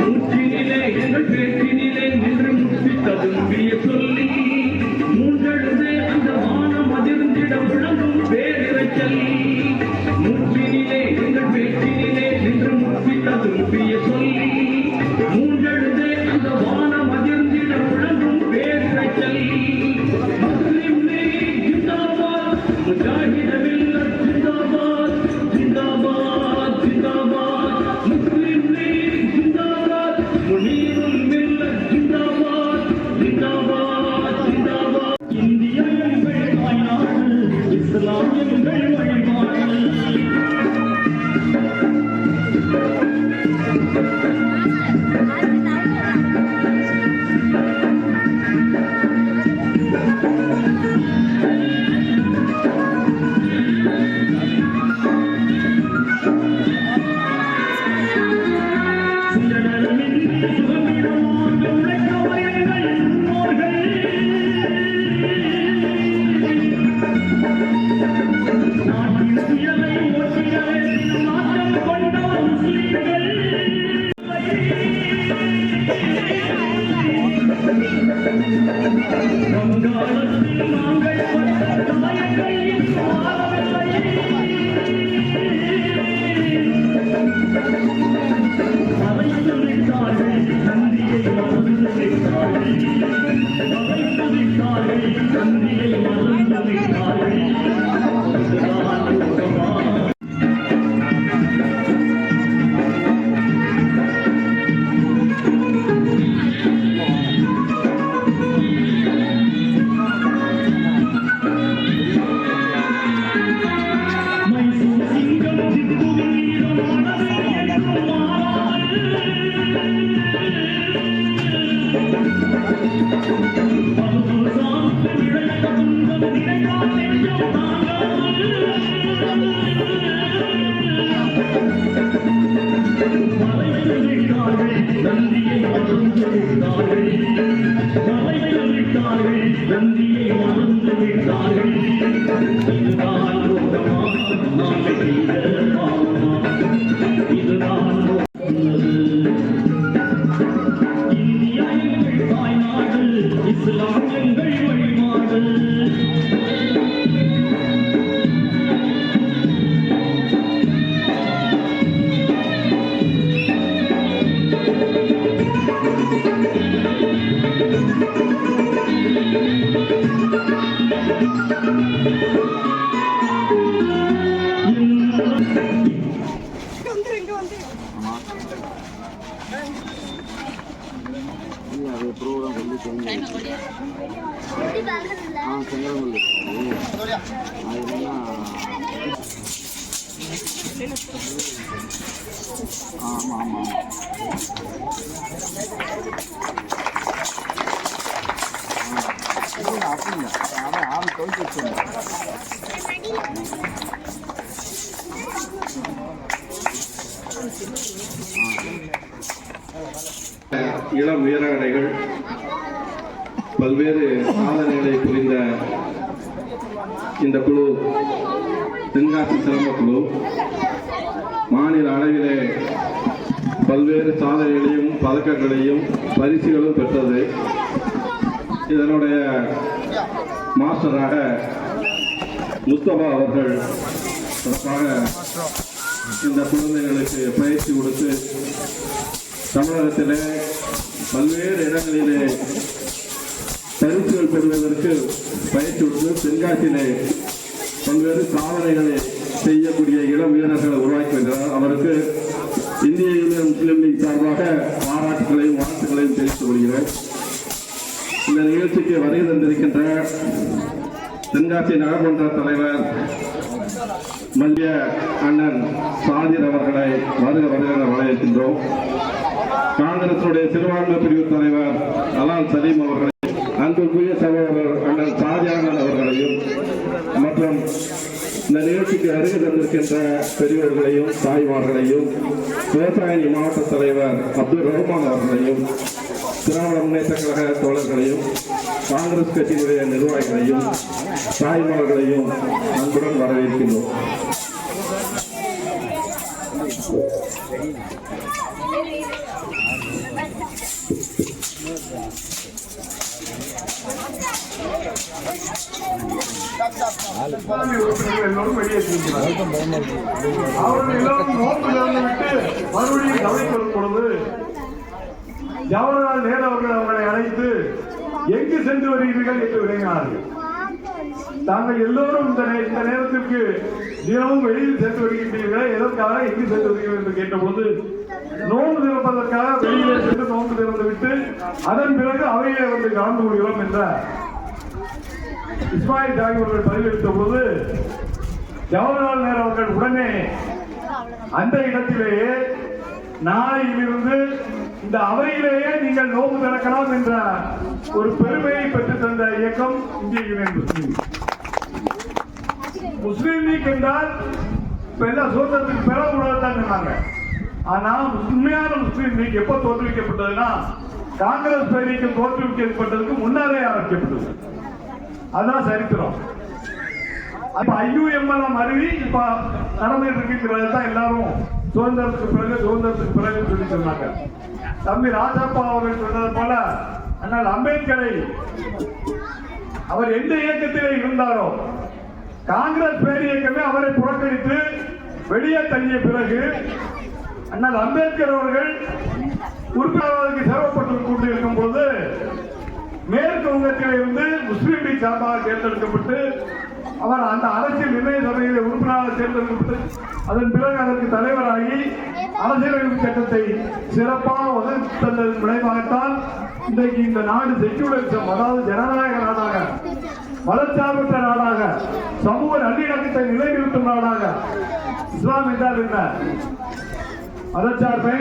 மூச்சினிலே எங்கள் பேச்சினிலே நின்று முத்தி ததும்பிய சொல்லி மூன்றெழுதே அந்த வானம் அதிர்ந்திட விளங்கும் பேரிரைச்சல். இஸ்லாம் எங்கள் வழிபாடு நந்தியை அது ப்ரோக்ராம் வந்து தெரிஞ்சு ஆ செங்கரங்கல் அது என்னன்னா ஆமாம் ஆமாம் அப்படிங்க அதான் ஆள் கவுச்சு வச்சுருந்தேன். இளம் வீராடைகள் பல்வேறு சாதனைகளை புரிந்த இந்த குழு தென்காசி சிறந்த குழு மாநில அளவிலே பல்வேறு சாதனைகளையும் பதக்கங்களையும் பரிசுகளும் பெற்றது. இதனுடைய மாஸ்டராக முஸ்தபா அவர்கள் சிறப்பாக இந்த குழந்தைகளுக்கு பயிற்சி கொடுத்து தமிழகத்தில் பல்வேறு இடங்களிலே பரிசுகள் பெறுவதற்கு பயிற்சி கொடுத்து தென்காசியிலே பல்வேறு சாதனைகளை செய்யக்கூடிய இளம் வீரர்களை உருவாக்கி வருகிறார் அவருக்கு இந்திய யூனியன் முஸ்லீம் லீக் சார்பாக பாராட்டுகளையும் வாழ்த்துக்களையும் தெரிவித்துக் கொள்கிறேன். இந்த நிகழ்ச்சிக்கு வருகை தந்திருக்கின்ற தென்காசி நகர்மன்ற தலைவர் மல்லிய அண்ணன் சாதிர் அவர்களை வருக வருகிற வரவேற்கின்றோம். காங்கிரசுடைய சிறுபான்மை பிரிவு தலைவர் அலால் சலீம் அவர்களை அன்புக்குரிய சகோதரர் அண்ணன் ஷாஜானன் அவர்களையும் மற்றும் இந்த நிகழ்ச்சிக்கு அருகே தந்திருக்கின்ற பெரியவர்களையும் தாய்மார்களையும் விவசாயி மாவட்ட தலைவர் அப்துல் ரஹ்மான் அவர்களையும் திராவிட முன்னேற்ற கழக தோழர்களையும் காங்கிரஸ் கட்சியினுடைய நிர்வாகிகளையும் தாய்மார்களையும் அன்புடன் வரவேற்கின்றோம். எல்லோரும் வெளியேற்றிருக்கிறார் அவர்கள் எல்லோரும் நோக்கு விட்டு மறுபடியும் கவனித்து பொழுது ஜவஹர்லால் நேரு அவர்கள் அவர்களை அழைத்து எங்கு சென்று வருகிறீர்கள்? என்று விளங்கினார்கள் தாங்கள் எல்லோரும் இந்த நேரத்திற்கு தினமும் வெளியில் சென்று வருகின்றீர்களா? எதற்காக எங்கு சென்று வருகிறீர்கள் என்று கேட்டபொழுது நோன்பு திறப்பதற்காக வெளியிலே சென்று நோன்பு திறந்து விட்டு அதன் பிறகு அவையிலே வந்து கலந்து கொள்கிறோம் என்றார். இஸ்மாயில் ஜாகி அவர்கள் பதிலளித்த போது ஜவஹர்லால் நேரு அவர்கள் உடனே அந்த இடத்திலேயே நாளையிலிருந்து இந்த அவையிலேயே நீங்கள் நோம்பு திறக்கலாம் என்ற ஒரு பெருமையை பெற்று தந்த இயக்கம் இந்திய யூனியன் முஸ்லீம் முஸ்லீம் லீக் என்றால் இப்ப எல்லாம் சுதந்திரத்துக்கு பெறக்கூடாதுதான் சொன்னாங்க. ஆனா உண்மையான முஸ்லீம் லீக் எப்ப தோற்றுவிக்கப்பட்டதுன்னா காங்கிரஸ் பேரீக்கம் தோற்றுவிக்கப்பட்டதுக்கு முன்னாலே ஆரம்பிக்கப்பட்டது. அதான் சரித்திரம். அப்ப ஐயூஎம் எல்லாம் அருவி இப்ப நடந்துட்டு இருக்கிறது தான் எல்லாரும் சுதந்திரத்துக்கு பிறகு சுதந்திரத்துக்கு பிறகு சொல்லி சொன்னாங்க. தம்பி ராஜப்பா அவர்கள் சொன்னது போல அண்ணல் அம்பேத்கரை அவர் எந்த இயக்கத்திலே இருந்தாரோ காங்கிரஸ் பேரியக்கமே அவரை புறக்கணித்து வெளியே தள்ளிய பிறகு அண்ணல் அம்பேத்கர் அவர்கள் உறுப்பினர்களுக்கு சிரமப்பட்டு இருக்கும் போது மேற்கு வங்கத்தில் இருந்து முஸ்லீம் லீக் சார்பாக தேர்ந்தெடுக்கப்பட்டு அவர் அந்த அரசியல் நிர்ணய சபையில் உறுப்பினராக தேர்ந்தெடுக்கப்பட்டு அதன் பிறகு அதற்கு தலைவராகி அரசியலமைப்பு சட்டத்தை சிறப்பாக வகுத்து விளைவாகத்தான் இன்றைக்கு இந்த நாடு செக்யூலரிசம் அதாவது ஜனநாயக நாடாக மதச்சார்பற்ற நாடாக சமூக நல்லிணக்கத்தை நிலைநிறுத்தும் நாடாக இஸ்லாம் என்றால் என்ன? மதச்சார்பை